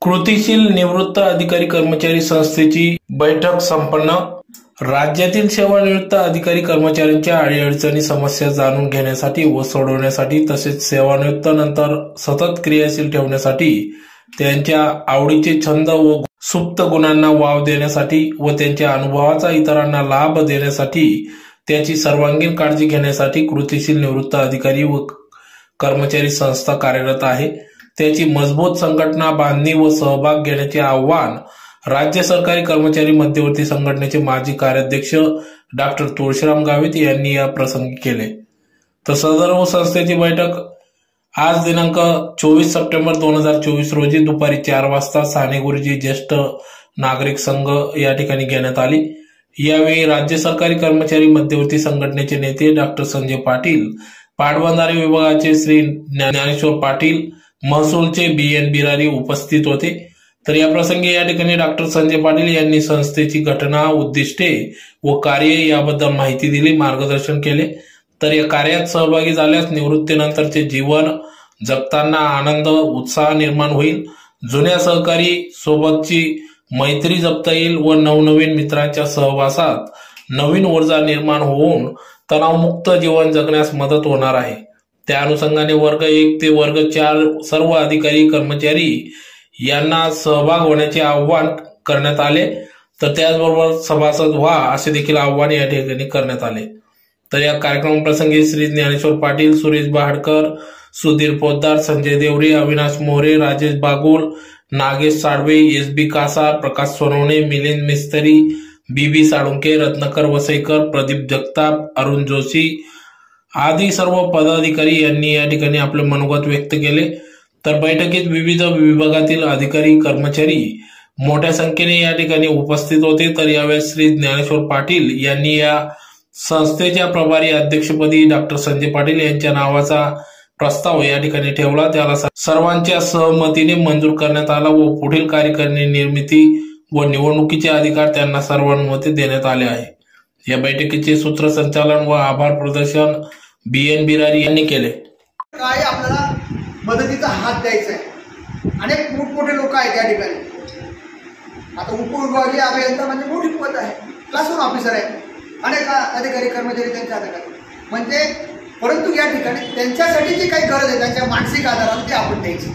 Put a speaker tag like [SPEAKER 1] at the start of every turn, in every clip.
[SPEAKER 1] कृतीशील निवृत्त अधिकारी कर्मचारी संस्थेची बैठक संपन्न. राज्यातील सेवानिवृत्त अधिकारी कर्मचाऱ्यांच्या अडीअडचणी समस्या जाणून घेण्यासाठी व सोडवण्यासाठी तसेच सेवानिवृत्त नंतर सतत क्रियाशील ठेवण्यासाठी त्यांच्या आवडीचे छंद व सुप्त गुणांना वाव देण्यासाठी व त्यांच्या अनुभवाचा इतरांना लाभ देण्यासाठी त्याची सर्वांगीण काळजी घेण्यासाठी कृतीशील निवृत्त अधिकारी व कर्मचारी संस्था कार्यरत आहे. त्याची मजबूत संघटना बांधणी व सहभाग घेण्याचे आव्हान राज्य सरकारी कर्मचारी मध्यवर्ती संघटनेचे माजी कार्याध्यक्ष डॉक्टर तुळशीराम गावित यांनी या प्रसंगी केले. तर सदर संस्थेची बैठक आज दिनांक चोवीस सप्टेंबर दोन हजार चोवीस रोजी दुपारी चार वाजता साने गुरुजी ज्येष्ठ नागरिक संघ या ठिकाणी घेण्यात आली. यावेळी राज्य सरकारी कर्मचारी मध्यवर्ती संघटनेचे नेते डॉक्टर संजय पाटील पाटबंधारे विभागाचे श्री ज्ञानेश्वर पाटील महसूलचे बी एन बिरारी उपस्थित होते. तर या प्रसंगी या ठिकाणी डॉक्टर संजय पाटील यांनी संस्थेची घटना उद्दिष्टे व कार्य याबद्दल माहिती दिली मार्गदर्शन केले. तर या कार्यात सहभागी झाल्यास निवृत्तीनंतरचे जीवन जगताना आनंद उत्साह निर्माण होईल. जुन्या सहकारी सोबतची मैत्री जपता येईल व नवनवीन मित्रांच्या सहवासात नवीन ऊर्जा निर्माण होऊन तणावमुक्त जीवन जगण्यास मदत होणार आहे. त्या अनुषंगाने वर्ग एक ते वर्ग चार सर्व अधिकारी कर्मचारी यांना सहभाग होण्याचे आव्हान करण्यात आले. तर त्याचबरोबर सभासद व्हा असे देखील आव्हान या ठिकाणी करण्यात आले. तर या कार्यक्रम प्रसंगी Shri Dnyaneshwar Patil Suresh Bahadkar Sudhir Poddar Sanjay Deore Avinash More Rajesh Bagul Nagesh Salve S B Kasar Prakash Sonawane Milind Mistry B B Salunke Ratnakar Vasaikar Pradeep Jagtap Arun Joshi आदी सर्व पदाधिकारी यांनी या ठिकाणी आपले मनोगत व्यक्त केले. तर बैठकीत विविध विभागातील अधिकारी कर्मचारी मोठ्या संख्येने या ठिकाणी उपस्थित होते. तर यावेळेस श्री ज्ञानेश्वर पाटील यांनी या संस्थेच्या प्रभारी अध्यक्षपदी डॉक्टर संजय पाटील यांच्या नावाचा प्रस्ताव या ठिकाणी ठेवला. त्याला सर्वांच्या सहमतीने मंजूर करण्यात आला व पुढील कार्यकारिणी निर्मिती व निवडणुकीचे अधिकार त्यांना सर्वानुमते देण्यात आले आहे. या बैठकीचे सूत्रसंचालन व आभार प्रदर्शन बी एन बिरारी यांनी केले.
[SPEAKER 2] काय आपल्याला मदतीचा हात द्यायचा आहे? अनेक मोठमोठे लोक आहेत या ठिकाणी. आता उपविभागीय अभियंता म्हणजे मोठी पद आहे. क्लासरूम ऑफिसर आहे. अनेक अधिकारी कर्मचारी त्यांच्या हातात म्हणजे परंतु या ठिकाणी त्यांच्यासाठी जी काही गरज आहे त्यांच्या मानसिक आधारावर ते आपण द्यायची.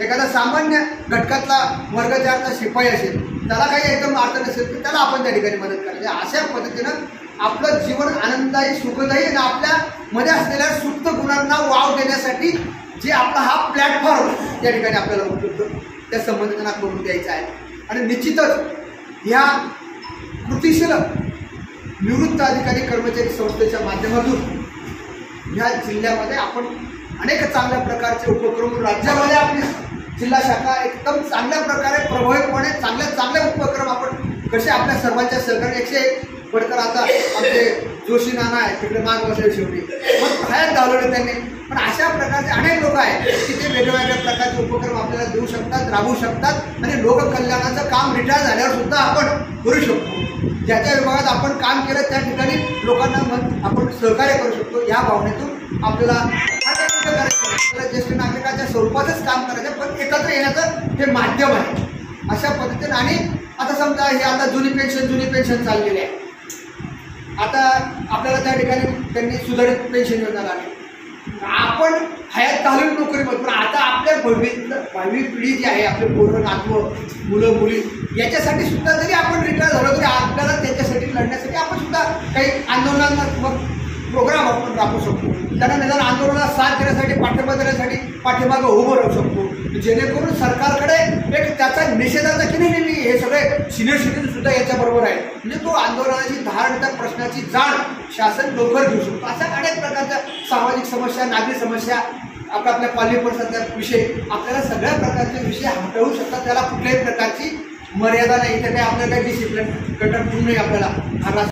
[SPEAKER 2] एखादा सामान्य घटकातला वर्ग चारचा शिपाई असेल त्याला काही एकदम अर्थ नसेल तर त्याला आपण त्या ठिकाणी मदत करायची. अशा पद्धतीनं आपलं जीवन आनंददायी सुखदायी आणि आपल्या मध्ये असलेल्या सुप्त गुणांना वाव देण्यासाठी जे आपला हा प्लॅटफॉर्म त्या ठिकाणी आपल्याला उपलब्ध त्या संबंधितांना करून द्यायचा आहे. आणि निश्चितच ह्या कृतीशील निवृत्त अधिकारी कर्मचारी संस्थेच्या माध्यमातून ह्या जिल्ह्यामध्ये आपण अनेक चांगल्या प्रकारचे उपक्रम राज्यामध्ये आपली जिल्हा शाखा एकदम चांगल्या प्रकारे प्रभावीपणे चांगल्या चांगले उपक्रम आपण कसे आपल्या सर्वांच्या सहकार्य एकशे पडकर आता आमचे जोशी नाना आहे तिकडे माग बसेल शेवटी. मग बाहेर धावलेले त्यांनी. पण अशा प्रकारचे अनेक लोक आहेत की ते वेगवेगळ्या प्रकारचे उपक्रम आपल्याला देऊ शकतात राबवू शकतात आणि लोककल्याणाचं काम रिटायर झाल्यावर सुद्धा आपण करू शकतो. ज्या ज्या विभागात आपण काम केलं त्या ठिकाणी लोकांना मग आपण सहकार्य करू शकतो. या भावनेतून आपल्याला आपल्याला ज्येष्ठ नागरिकाच्या स्वरूपातच काम करायचं पण एकत्र येण्याचं हे माध्यम आहे. अशा पद्धतीने आणि आता समजा हे आता जुनी पेन्शन जुनी पेन्शन चाललेली आहे. आता आपल्याला त्या ठिकाणी त्यांनी सुधारित पेन्शन योजना लागली. आपण हयात घालून नोकरी पण आता आपल्या भवी भावी पिढी जी आहे आपले पोरं नातव मुलं मुली याच्यासाठी सुद्धा जरी आपण रिटायर झालो तरी आपल्याला त्याच्यासाठी लढण्यासाठी आपण सुद्धा काही आंदोलनात्मक प्रोग्राम आपण राखू शकतो. त्यांना निदान आंदोलनाला साथ देण्यासाठी पाठिंबा देण्यासाठी पाठीमागं उभं राहू शकतो. जेणेकरून सरकारकडे एक त्याचा निषेधाचा की नाही हे सगळे सिनियर सिटीजन सुद्धा याच्याबरोबर आहे म्हणजे तो आंदोलनाची धारण त्या प्रश्नाची जाण शासन लवकर घेऊ शकतो. अशा अनेक प्रकारच्या सामाजिक समस्या नागरिक समस्या आपल्या आपल्या कॉलनी परिसरातल्या विषय आपल्याला सगळ्या प्रकारचे विषय हाताळू शकतात. त्याला कुठल्याही प्रकारची मर्यादा नाही. तर काही आपल्याला काही डिसिप्लिन कटक नाही आपल्याला.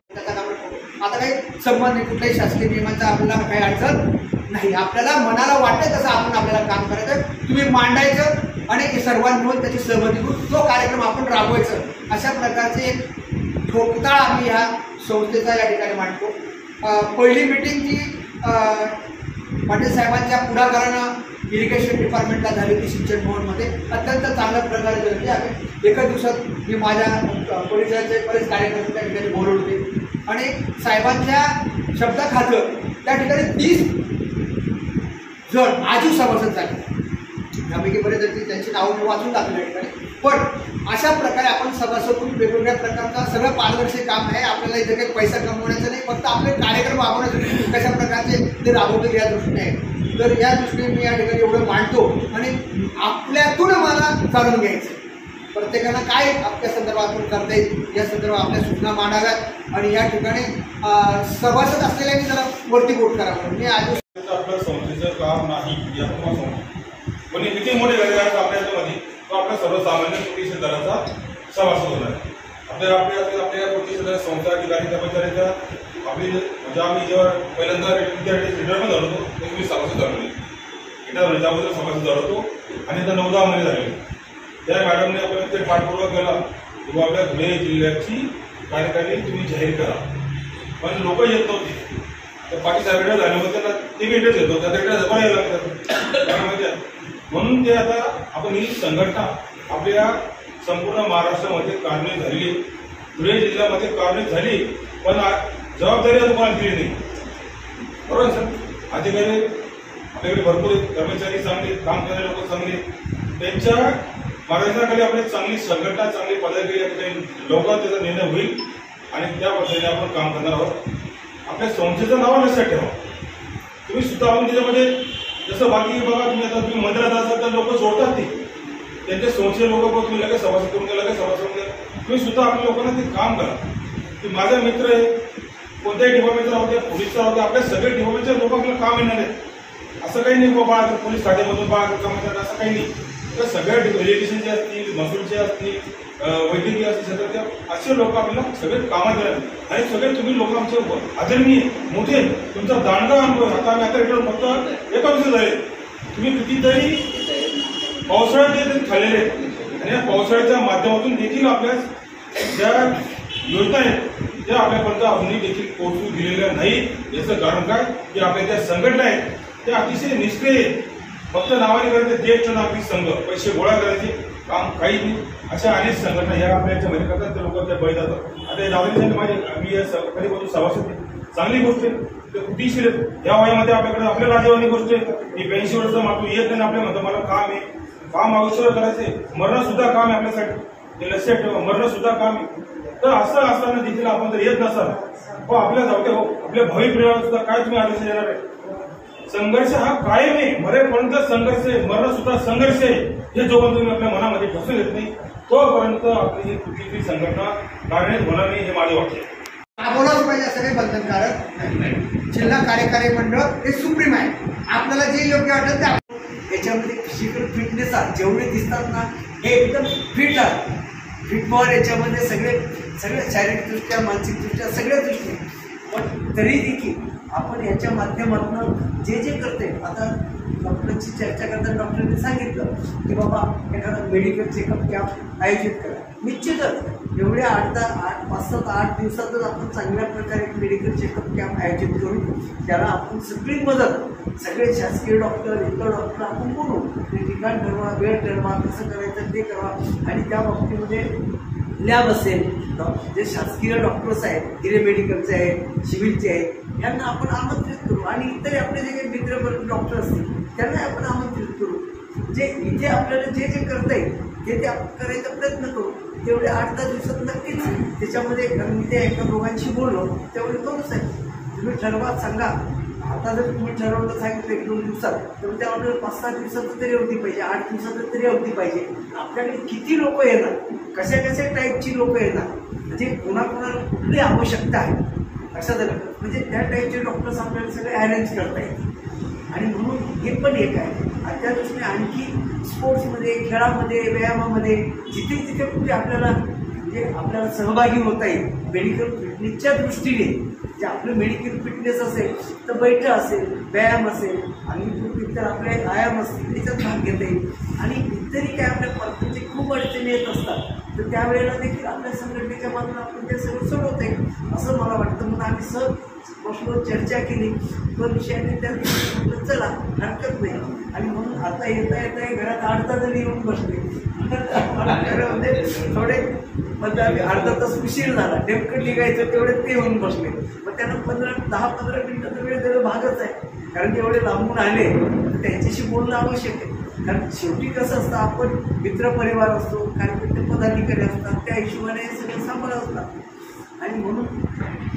[SPEAKER 2] काही संबंध नाही कुठल्याही शासकीय नियमांचा आपल्याला काही अडचण नाही. आपल्याला मनाला वाटतं तसं आपण आपल्याला काम करायचं. तुम्ही मांडायचं आणि सर्वांनी मिळून त्याची सहमती करून तो कार्यक्रम आपण राबवायचं. अशा प्रकारचे एक ठोकताळ आम्ही ह्या संस्थेचा या ठिकाणी मांडतो. पहिली मिटिंग जी पाटील साहेबांच्या पुढाकारानं इरिगेशन डिपार्टमेंटला झाली होती सिंचन भवनमध्ये. अत्यंत चांगल्या प्रकारे झाली होती. आम्ही एका दिवसात मी माझ्या परिसराचे बरेच कार्यकर्ते त्या ठिकाणी बोलवले. होते आणि साहेबांच्या शब्दाखातर त्या ठिकाणी तीस जण आजू सभासद झाले. त्यापैकी बरेच त्यांची नावं मी वाचून टाकली या ठिकाणी. पण अशा प्रकारे आपण सभासदून वेगवेगळ्या प्रकारचा सगळं पारदर्शी काम आहे. आपल्याला इथे काही पैसा कमवण्याचं नाही फक्त आपले कार्यक्रम राबवण्यासाठी कशा प्रकारचे ते राबवतील या दृष्टीने आहे. तर या दृष्टीने मी या ठिकाणी एवढं मांडतो आणि आपल्यातून मला जाणून घ्यायचं प्रत्येकानं प्रत्येकाला काय आपल्या संदर्भातून करता येईल या संदर्भात आपल्या सूचना मांडाव्यात आणि या ठिकाणी सभासद असलेल्यांनी जरा वरती कोट करावं मी आज
[SPEAKER 3] आपलं संस्थेचं काम नाही या तुम्हाला सांगतो पण हे किती मोठे वेगळे आहेत आपल्या याच्यामध्ये. तो आपल्या सर्वसामान्य कृती क्षेत्राचा सभासद होणार आपल्याला आपल्या आपल्या आपल्या कृती क्षेत्राच्या संस्था अधिकारी कर्मचाऱ्याच्या आपली म्हणजे आम्ही जेव्हा पहिल्यांदा विद्यार्थी रिटायरमेंट झालो होतो तेव्हा मी सभासद झालो रिटायर त्याबद्दल सभासद झालो होतो आणि आता नऊ दहा महिने झाले. त्या मॅडमने आपल्याला ते पाठपुरावा केला. किंवा आपल्या धुळे जिल्ह्याची कार्यकारी तुम्ही जाहीर करा. पण लोक येत नव्हते. तर पाठी साहेब झाले होते त्यांना ते इंटरेस्ट येतो त्या त्याकडे पण यायला लागतात. म्हणून ते आता आपण ही संघटना आपल्या संपूर्ण महाराष्ट्रामध्ये कार्यान्वित झाली. धुळे जिल्ह्यामध्ये कार्यान्वित झाली पण जबाबदारी आता कोणाला दिली नाही. बरोबर सर अधिकारी आपल्याकडे भरपूर आहेत. कर्मचारी चांगले काम करणारे लोक चांगले त्यांच्या महाराष्ट्राखाली आपली चांगली संघटना चांगली पदाधिकारी या ठिकाणी लवकर त्याचा निर्णय होईल आणि त्या पद्धतीने आपण काम करणार आहोत. आपल्या संस्थेचं नाव लक्षात ठेवा. तुम्ही सुद्धा आपण त्याच्यामध्ये जसं बाकी बघा तुम्ही आता तुम्ही मंदिरात असाल तर लोक सोडतात ते. त्यांच्या संस्थेचे लोक बघ तुम्ही लगेच सभासद करून द्या लगेच सभासद करून द्या तुम्ही सुद्धा आपल्या लोकांना ते काम करा. की माझा मित्र आहे कोणत्याही डिपार्टमेंटचा राहू पोलीसचा राहू आपल्या सगळे डिपार्टमेंटच्या लोक आपल्याला काम येणार आहेत. असं काही नाही बाबा पोलीस खात्यामधून बाळा काम येतात असं काही नाही. त्या सगळ्या इलेक्ट्रिशियनचे असतील महसूलचे असतील वैद्यकीय असतील सगळं त्या असे लोक आपल्याला सगळे कामात येणार आणि सगळे तुम्ही लोक आमचे आदरणीय मोठे तुमचा दांडगा अनुभव आता आम्ही आता रिटर्न फक्त एका दिवसात झाले तुम्ही कितीतरी पावसाळ्यात ते खाल्लेले आहेत. आणि या पावसाळ्याच्या माध्यमातून देखील आपल्या ज्या योजना आहेत त्या आपल्यापर्यंत अजूनही देखील पोहोचू दिलेल्या नाही याचं कारण काय? की आपल्या ज्या संघटना आहेत त्या अतिशय निष्क्रिय आहेत. फक्त नावाने करायचं ज्येष्ठ नागरिक संघ. पैसे गोळा करायचे काम काही नाही. अशा अनेक संघटना या आपल्या याच्यामध्ये करतात ते लोक त्या बळी जातात. आता हे नागरिकांनी माझे मी या स- कधी बोलतो सभासद चांगली गोष्ट आहे. ते कृतीशील आहेत. या वयामध्ये आपल्याकडे आपल्या राजेवानी गोष्ट आहे. की ब्याऐंशी मागतो येत नाही आपल्या म्हणतो मला काम आहे. काम आयुष्यभर करायचे. मरण सुद्धा काम आहे आपल्यासाठी. ते लक्षात ठेवा मरणं सुद्धा काम आहे. तर असं असताना देखील आपण जर येत नसाल हो आपल्या जाऊ हो आपल्या भावी पिढीला सुद्धा काय तुम्ही आदेश देणार आहे? संघर्ष हा कायम आहे. मरेपर्यंत संघर्ष आहे. मरण सुद्धा संघर्ष आहे. हे जोपर्यंत तुम्ही आपल्या मनामध्ये बसून येत नाही तोपर्यंत आपली ही कृतीची संघटना कार्यान्वित होणार नाही हे माझे वाटते
[SPEAKER 2] राबवलंच पाहिजे असं काही बंधनकारक. नाही जिल्हा कार्यकारी मंडळ हे सुप्रीम आहे. आपल्याला जे योग्य वाटेल ते
[SPEAKER 4] याच्यामध्ये फिजिकल फिटनेस जेवढे दिसतात ना हे एकदम फिट आहे. फिट याच्यामध्ये सगळे सगळे शारीरिकदृष्ट्या मानसिकदृष्ट्या सगळ्या दृष्टी. पण तरी देखील आपण याच्या माध्यमातून जे जे करते आता डॉक्टरांची चर्चा करताना डॉक्टरांनी सांगितलं की बाबा एखादा मेडिकल चेकअप कॅम्प आयोजित करा. निश्चितच एवढ्या आठ दहा आठ पाच सात आठ दिवसातच आपण चांगल्या प्रकारे मेडिकल चेकअप कॅम्प आयोजित करू त्याला आपण सगळी मदत सगळे शासकीय डॉक्टर इतर डॉक्टर आपण बोलू ते ठिकाण ठरवा वेळ ठरवा कसं करायचं ते करा आणि त्या बाबतीमध्ये लॅब असेल डॉ- जे शासकीय डॉक्टर्स आहेत हिरे मेडिकलचे आहेत सिव्हिलचे आहेत यांना आपण आमंत्रित करू. आणि इतर आपले जे काही मित्र डॉक्टर असतील त्यांना आपण आमंत्रित करू. जे इथे आपल्याला जे जे करता येईल ते ते आपण करायचा प्रयत्न करू तेवढे आठ दहा दिवसात नक्कीच त्याच्यामध्ये मी त्या एका दोघांशी बोललो तेवढे करू साहेब तुम्ही ठरवा सांगा. आता जर तुम्ही ठरवलं सांगितलं एक दोन दिवसात तर त्या ऑर्डर पाच सहा दिवसात तरी होती पाहिजे आठ दिवसात तरी होती पाहिजे. आपल्याकडे किती लोक येणार? कशा कशा टाईपची लोक येणार? म्हणजे कोणाकोणाला कुठली आवश्यकता आहे? लक्षात आलं म्हणजे त्या टाईपचे डॉक्टर्स आपल्याला सगळे अरेंज करता येतील. आणि म्हणून हे पण एक आहे. आणि त्या दृष्टीने आणखी स्पोर्ट्समध्ये खेळामध्ये व्यायामामध्ये जिथे जिथे कुठे आपल्याला म्हणजे आपल्याला सहभागी होता येईल मेडिकल फिटनेसच्या दृष्टीने जे आपलं मेडिकल फिटनेस असेल तर बैठक असेल व्यायाम असेल आणि इतर आपले आयाम असतील त्याच्यात भाग घेता येईल. आणि इतरही काय आपल्या प्रत्येक खूप अडचणी येत असतात. तर त्यावेळेला देखील आपल्या संघटनेच्या बाजूला आपण ते सगळं सोडवता येईल असं मला वाटतं. म्हणून आम्ही स बसलो चर्चा केली. तो विषयाने त्या दिवशी म्हटलं चला हरकत नाही. आणि म्हणून आता येता येता घरात अर्धा जरी येऊन बसले. मला घरामध्ये थोडे म्हणजे आम्ही अर्धा तास उशीर झाला. नेमकं निघायचं तेवढे ते येऊन बसले. मग त्यांना पंधरा दहा पंधरा मिनिटाचा वेळ देणं भागच आहे. कारण एवढे लांबून आले तर त्यांच्याशी बोलणं आवश्यक आहे. कारण शेवटी कसं असतं आपण मित्रपरिवार असतो कार्यकर्ते पदाधिकारी असतात त्या हिशोबाने सगळे सगळं सांभाळत असतात. आणि म्हणून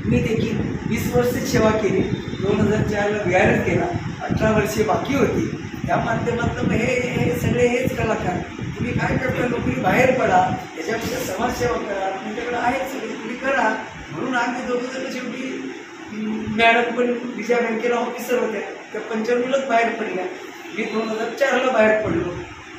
[SPEAKER 4] मी देखील वीस वर्ष सेवा केली. दोन हजार चारला विहार केला. अठरा वर्षे बाकी होती. त्या माध्यमातून मग हे हे सगळे हेच कलाकार. तुम्ही काय करता? नोकरी बाहेर पडा. त्याच्यापेक्षा समाजसेवा करा. तुमच्याकडे आहे सगळे. तुम्ही करा. म्हणून आम्ही दोघं जण शेवटी मॅडम पण विजया बँकेला ऑफिसर होत्या. त्या पंच्याण्णवलाच बाहेर पडल्या. मी दोन हजार चारला बाहेर पडलो.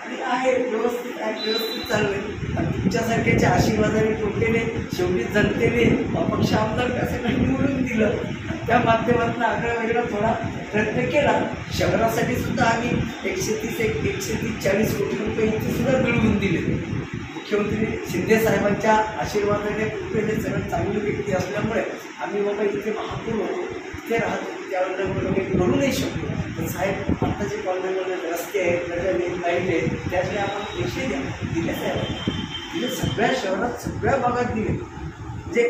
[SPEAKER 4] आणि आहे व्यवस्थित आहे व्यवस्थित चाललंय आहे. तुमच्यासारख्याच्या आशीर्वादाने टोटलेले शेवटी जनतेने अपक्ष आमदार त्यासाठी निवडून दिलं? त्या माध्यमातून आगळा वेगळा थोडा प्रयत्न केला. शहरासाठी सुद्धा आम्ही एकशे तीस एक एकशे तीस चाळीस कोटी रुपये इथे सुद्धा मिळवून दिले. मुख्यमंत्री शिंदे साहेबांच्या आशीर्वादाने कृपेने सगळं चांगली व्यक्ती असल्यामुळे आम्ही बाबा इथे महापूर होतो. इथे राहतो. होतो त्यावेळेला काही करू नाही शकलो. पण साहेब आता जे कॉलनीमध्ये रस्ते आहेत गटारी लाइट आहेत त्यातले आपण पैसे द्या. दिले साहेब. दिले सगळ्या शहरात सगळ्या भागात दिले. जे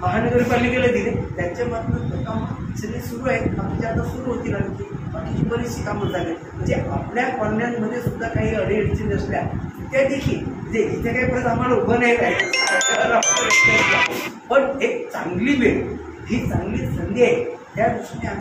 [SPEAKER 4] महानगरपालिकेला दिले त्यांच्या माध्यमातून कामं सगळे सुरू आहेत. बाकीचे आता सुरू होतील आणखी बाकीची बरीचशी कामं झाली म्हणजे आपल्या कॉलन्यांमध्ये सुद्धा काही अडीअडचणी नसल्या त्या देखील जे इथे काही परत आम्हाला उभं नाही राहिलं पण एक चांगली वेळ ही चांगली संधी आहे. त्या दृष्टीने